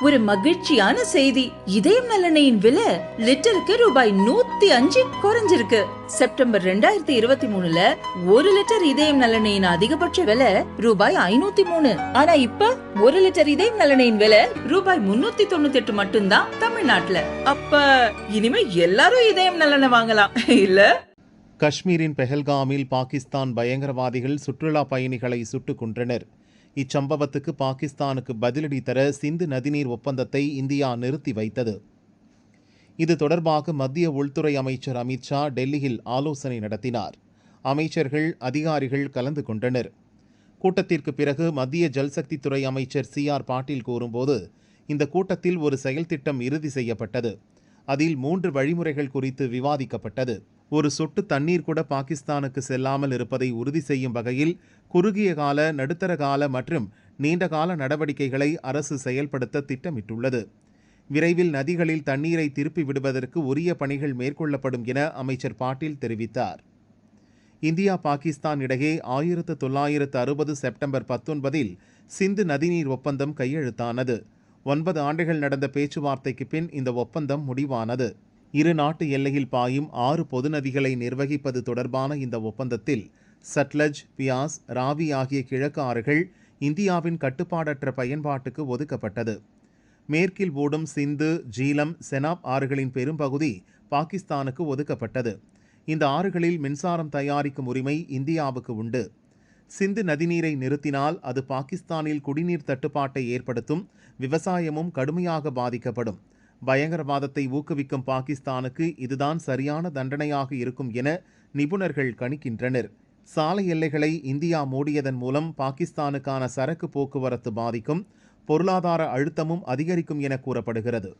ஒரு மகிழ்ச்சியான செய்தி. இதயம் நலனையின் விலை லிட்டருக்கு ரூபாய் நூத்தி அஞ்சு குறைஞ்சிருக்கு. செப்டம்பர் ரெண்டாயிரத்தி இருபத்தி மூணுல ஒரு லிட்டர் இதயம் நலனையின் அதிகபட்ச விலை ரூபாய் ஐநூத்தி மூணு. ஆனா இப்ப ஒரு லிட்டர் இதயம் நலனையின் விலை ரூபாய் முன்னூத்தி தொண்ணூத்தி எட்டு மட்டும்தான் தமிழ்நாட்டுல. அப்ப இனிமே எல்லாரும் இதயம் நலனை வாங்கலாம். இல்ல? காஷ்மீரின் பெஹல்காமில் பாகிஸ்தான் பயங்கரவாதிகள் சுற்றுலா பயணிகளை சுட்டுக் கொன்றனர். இச்சம்பவத்துக்கு பாகிஸ்தானுக்கு பதிலடி தர சிந்து நதிநீர் ஒப்பந்தத்தை இந்தியா நிறுத்தி வைத்தது. இது தொடர்பாக மத்திய உள்துறை அமைச்சர் அமித்ஷா டெல்லியில் ஆலோசனை நடத்தினார். அமைச்சர்கள் அதிகாரிகள் கலந்து கொண்டனர். கூட்டத்திற்கு பிறகு மத்திய ஜல்சக்தித்துறை அமைச்சர் சி ஆர் பாட்டீல் கூறும்போது இந்த கூட்டத்தில் ஒரு செயல்திட்டம் இறுதி செய்யப்பட்டது. அதில் மூன்று வழிமுறைகள் குறித்து விவாதிக்கப்பட்டது. ஒரு சொட்டு தண்ணீர் கூட பாகிஸ்தானுக்கு செல்லாமல் இருப்பதை உறுதி செய்யும் வகையில் குறுகிய கால நடுத்தர கால மற்றும் நீண்டகால நடவடிக்கைகளை அரசு செயல்படுத்த திட்டமிட்டுள்ளது. விரைவில் நதிகளில் தண்ணீரை திருப்பி விடுவதற்கு உரிய பணிகள் மேற்கொள்ளப்படும் என அமைச்சர் பாட்டீல் தெரிவித்தார். இந்தியா பாகிஸ்தான் இடையே ஆயிரத்து தொள்ளாயிரத்து அறுபது செப்டம்பர் பத்தொன்பதில் சிந்து நதிநீர் ஒப்பந்தம் கையெழுத்தானது. ஒன்பது ஆண்டுகள் நடந்த பேச்சுவார்த்தைக்கு பின் இந்த ஒப்பந்தம் முடிவானது. இரு நாட்டு எல்லையில் பாயும் ஆறு பொது நதிகளை நிர்வகிப்பது தொடர்பான இந்த ஒப்பந்தத்தில் சட்லஜ் பியாஸ் ராவி ஆகிய கிழக்கு ஆறுகள் இந்தியாவின் கட்டுப்பாடற்ற பயன்பாட்டுக்கு ஒதுக்கப்பட்டது. மேற்கில் ஓடும் சிந்து ஜீலம் செனாப் ஆறுகளின் பெரும்பகுதி பாகிஸ்தானுக்கு ஒதுக்கப்பட்டது. இந்த ஆறுகளில் மின்சாரம் தயாரிக்கும் உரிமை இந்தியாவுக்கு உண்டு. சிந்து நதிநீரை நிறுத்தினால் அது பாகிஸ்தானில் குடிநீர் தட்டுப்பாட்டை ஏற்படுத்தும் விவசாயமும் கடுமையாக பாதிக்கப்படும். பயங்கரவாதத்தை ஊக்குவிக்கும் பாகிஸ்தானுக்கு இதுதான் சரியான தண்டனையாக இருக்கும் என நிபுணர்கள் கணிக்கின்றனர். சாலை எல்லைகளை இந்தியா மூடியதன் மூலம் பாகிஸ்தானுக்கான சரக்கு போக்குவரத்து பாதிக்கும் பொருளாதார அழுத்தமும் அதிகரிக்கும் என கூறப்படுகிறது.